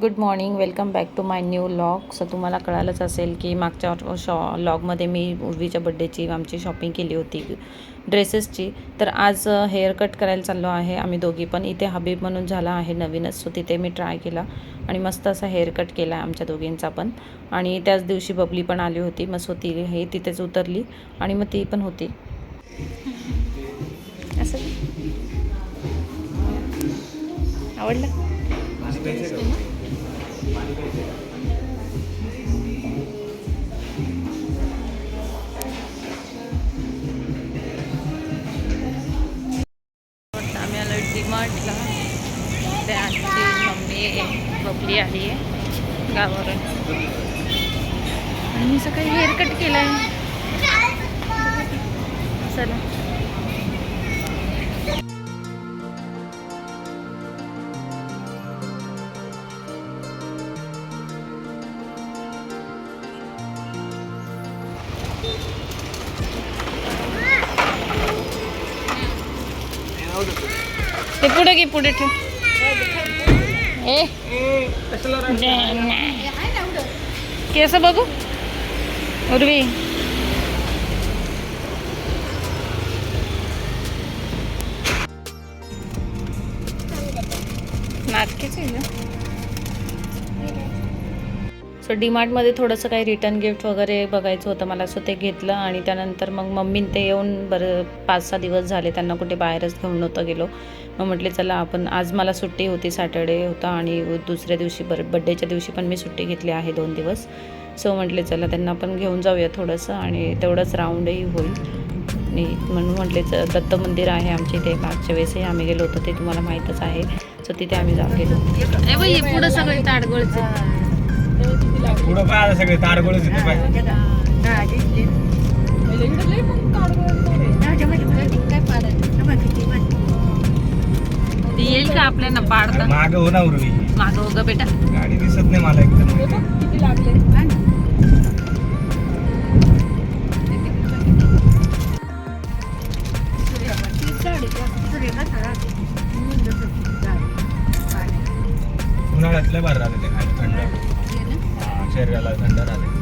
Good morning welcome back to my new log so तुम्हाला कळालंच असेल की मागच्या शॉ लॉगमध्ये मी उर्वीच्या बड्डेची आमची शॉपिंग केली होती ड्रेसेसची तर आज हेअर कट करायला चाललो आहे. आम्ही दोघी पण. इथे हबीब म्हणून झाला आहे नवीनच. सो तिथे मी ट्राय केला. आणि मस्त असा हेअर कट केला आहे आमच्या दोघींचा पण. आणि त्याच दिवशी बबली पण आली होती. मग सो ती हे तिथेच उतरली. आणि मग ती पण होती. असं? आवडलं? आम्ही आलो डीमार्टला. ते आमची मम्मी बबली आली आहे गावावरून. आणि मी सकाळी हेअरकट केला आहे चला. पुढे ठेव. ए. केस बघू. उर्वी. नाटकीच आहे ना? सो डीमार्टमध्ये थोडंसं काही रिटर्न गिफ्ट वगैरे बघायचं होतं मला सो ते घेतलं आणि त्यानंतर मग मम्मीन ते येऊन बरं पाच सहा दिवस झाले त्यांना कुठे बाहेरच घेऊन नव्हतं गेलो. मग म्हटले चला आपण आज मला सुट्टी होती सॅटर्डे होता आणि दुसऱ्या दिवशी बरं बड्डेच्या दिवशी पण मी सुट्टी घेतली आहे दोन दिवस. सो म्हटले चला त्यांना पण घेऊन जाऊया थोडंसं आणि तेवढंच राऊंडही होईल. आणि म्हणून म्हटले च- दत्त मंदिर आहे आमच्या इथे मागच्या वेळेसही आम्ही गेलो होतो ते तुम्हाला माहीतच आहे. सो तिथे आम्ही जाऊन गेलो पुढं सगळे ताडगोळचं. ती येईल का आपल्याला पाडता? माग हो ना उर्वी. मागं हो ग बेटा. गाडी दिसत नाही मला एकदम. उन्हाळ्यातलं बरं राहते ते खायला थंड. हा, शरीराला थंड राहते.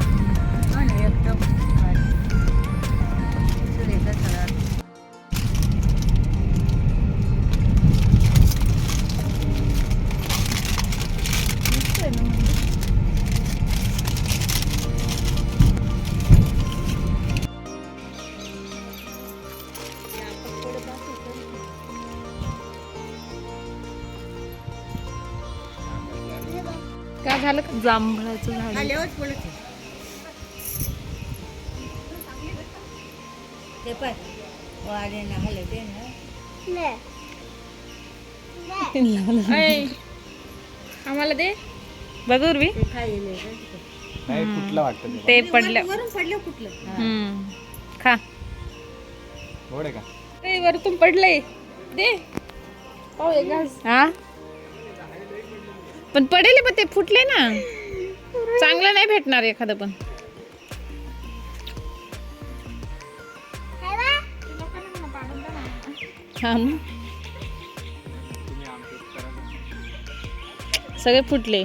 काय झालं? का जांभळाचं झाड ते पण. वाढे ना हले ते ना. आम्हाला दे. बघ उर्वी. ते पडल्या वरून पडलं कुठलं. खा. वरतून पडले दे. हा? पण पडेल पण ते फुटले ना. चांगलं नाही भेटणार एखादं पण. हा मग सगळे फुटले.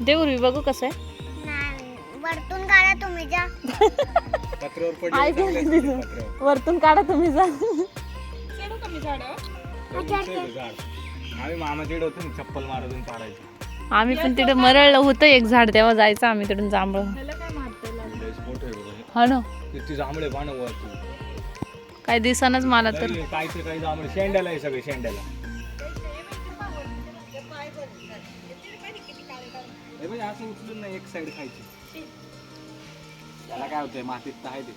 दे उर्वी बघू कसं आहे. वरतून काढा तुम्ही जा. पत्र्यावर पडले चांगले असते ते पत्र्यावर. वरतून काढा तुम्ही जा. झाड. आम्ही मामाकडे होतो ना चप्पल मारून पाडायचं. आम्ही पण तिथे मरळलं होतं एक झाड तेव्हा जायचं आम्ही तिथून जांभळ. लयच मोठं आहे बघा. हे. हा ना. किती जांभळे पानं काय दिसनच मला तर. काय ते काही जांभळे. शेंड्याला आहे सगळे शेंड्याला. हे बघ, असं उचलून नाही एक साइड खायची. त्याला काय होतंय मातीत तर आहे ते.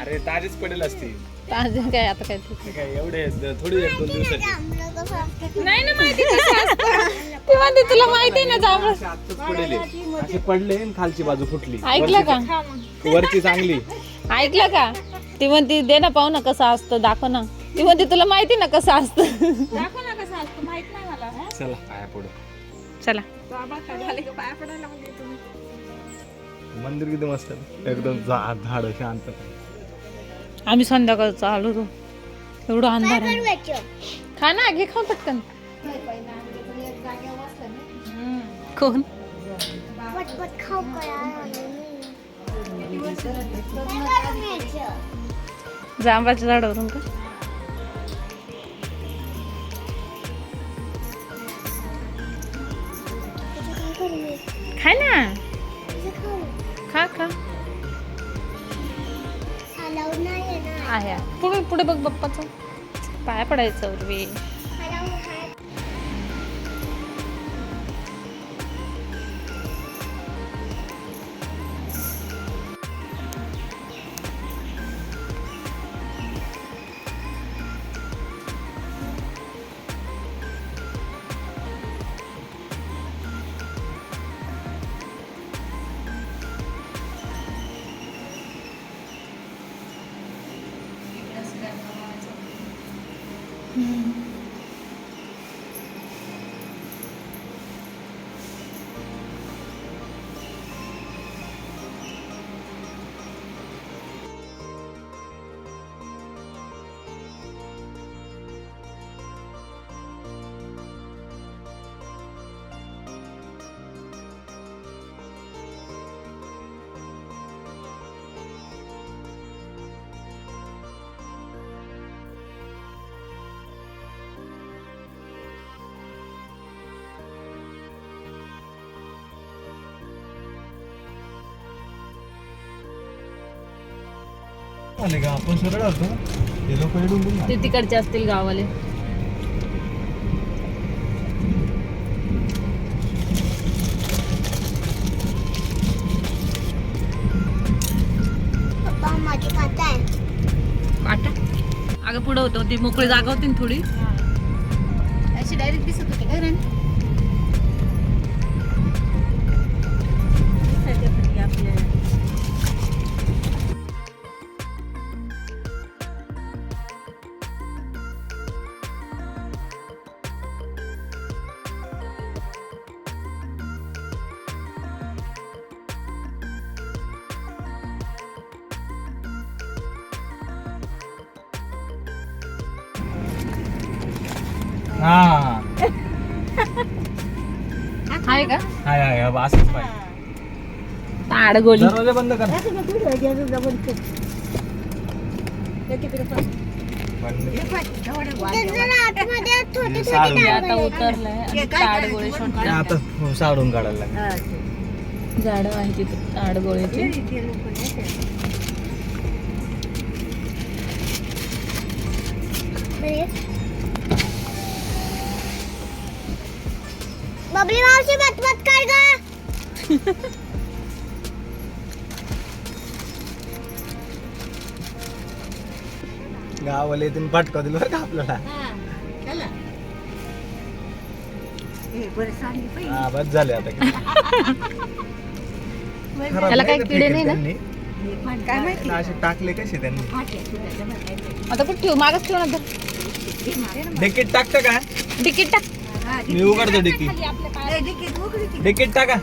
अरे ताजीच पडेल असती ताजे काय आता काय ते. ते काय एवढे द- थोडी एक दोन दिवसाची. नाही ना माहिती कसं असतं. ते म्हणते तुला माहिती ना जांभळ? असे पडेल. हे. असे पडले आणि खालची बाजू फुटली. ऐकलं का? वरची- वरची चांगली. ऐकलं का? ती म्हणते दे ना पाहू ना कसं असतं दाखव ना. ती म्हणते तुला माहिती ना कसं असतं? चला. पाया पुढे. चला. मंदिर किती मस्त आहे. एकदम झाड झाड शांत. आम्ही संध्याकाळचं आलो होतो. एवढं अंधार आहे. खा ना घे खाऊ पटकन. कोण? पटपट खाऊ? जांबाच्या झाडावरून का? खाय ना. खा खा. आहे पुढे पुढे बघ बाप्पाचं पाया पडायचं उर्वी. Amen. आले का? आपण सरळ आलतो. ते लोक डुंबून ते तिकडचे असतील गावाले काटा अगं पुढं होतं. ती मोकळी जागा होती ना थोडी. अशी डायरेक्ट दिसत होती का रण आपल्याला हा. आहे का? हाय हाय हाय, असंच पाहिजे ताडगोली दरवाजा बंद कर. बंद. ते हे. आता. उतरलंय ताडगोळी ते आता हो, साडून काढायला लागेल. झाडं आहे तिथे ताडगोळीची बबली मावशी बतबत कर ग. गावाला येतील फटका दिला बरं का आपल्याला? हा बस झाले आता. त्याला काही किडे नाही ना? काय माहिती? असे टाकले कसे त्यांनी? आता कुठे ठेवू? मागच ठेव ना तर टाकतं का? तिकीट टाक. मी उघडतो डिकी. डिकीट टाका.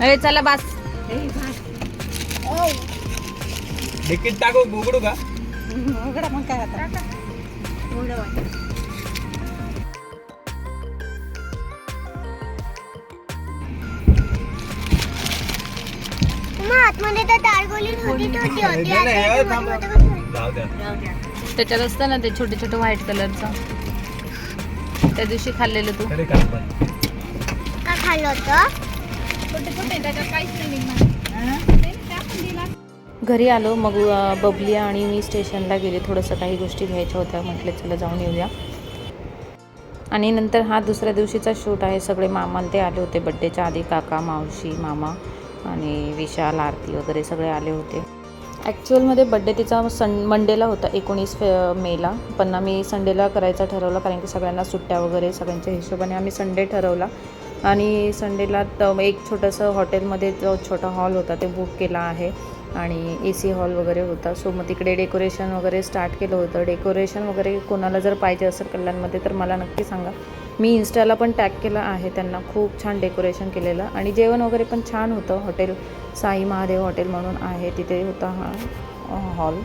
अरे चला बस. डिकीट टाकू उघडू का? उघडा मग काय आता. आतमध्ये तर ताडगोली होती छोटी होती. नाही, नाही, आता हे इथे थांब, मोठं थांब. मोठं जाऊ द्या. त्याच्यात असतं ना ते छोटे छोटे व्हाईट कलरचं. त्या दिवशी खाल्लेलं तू. तरी काय पण. का खाल्लं होतं? घरी आलो मग अ, बबली आणि मी स्टेशनला गेले. थोडंसं काही गोष्टी घ्यायच्या होत्या. म्हटलं चला जाऊन येऊया. आणि नंतर हा दुसऱ्या दिवशीचा शूट आहे. सगळे मामा ते आले होते. बड्डेच्या आधी काका मावशी मामा. आणि विशाल आरती वगैरे सगळे आले होते. ॲक्च्युअलमध्ये बड्डे तिचा सन मंडेला होता एकोणीस फे मेला. पण आम्ही संडेला करायचा ठरवलं कारण की सगळ्यांना सुट्ट्या वगैरे सगळ्यांच्या हिशोबाने आम्ही संडे ठरवला. आणि संडेला एक छोटंसं हॉटेलमध्ये जो छोटा हॉल होता ते बुक केला आहे. आणि ए सी हॉल वगैरे होता. सो मग तिकडे डेकोरेशन वगैरे स्टार्ट केलं होतं. डेकोरेशन वगैरे कोणाला जर पाहिजे असेल कल्याणमध्ये तर मला नक्की सांगा. मी इन्स्टाला पण टॅग केलं आहे त्यांना. खूप छान डेकोरेशन केलेलं. आणि जेवण वगैरे पण छान होतं. हॉटेल साई महादेव हॉटेल म्हणून आहे. तिथे होता हा हॉल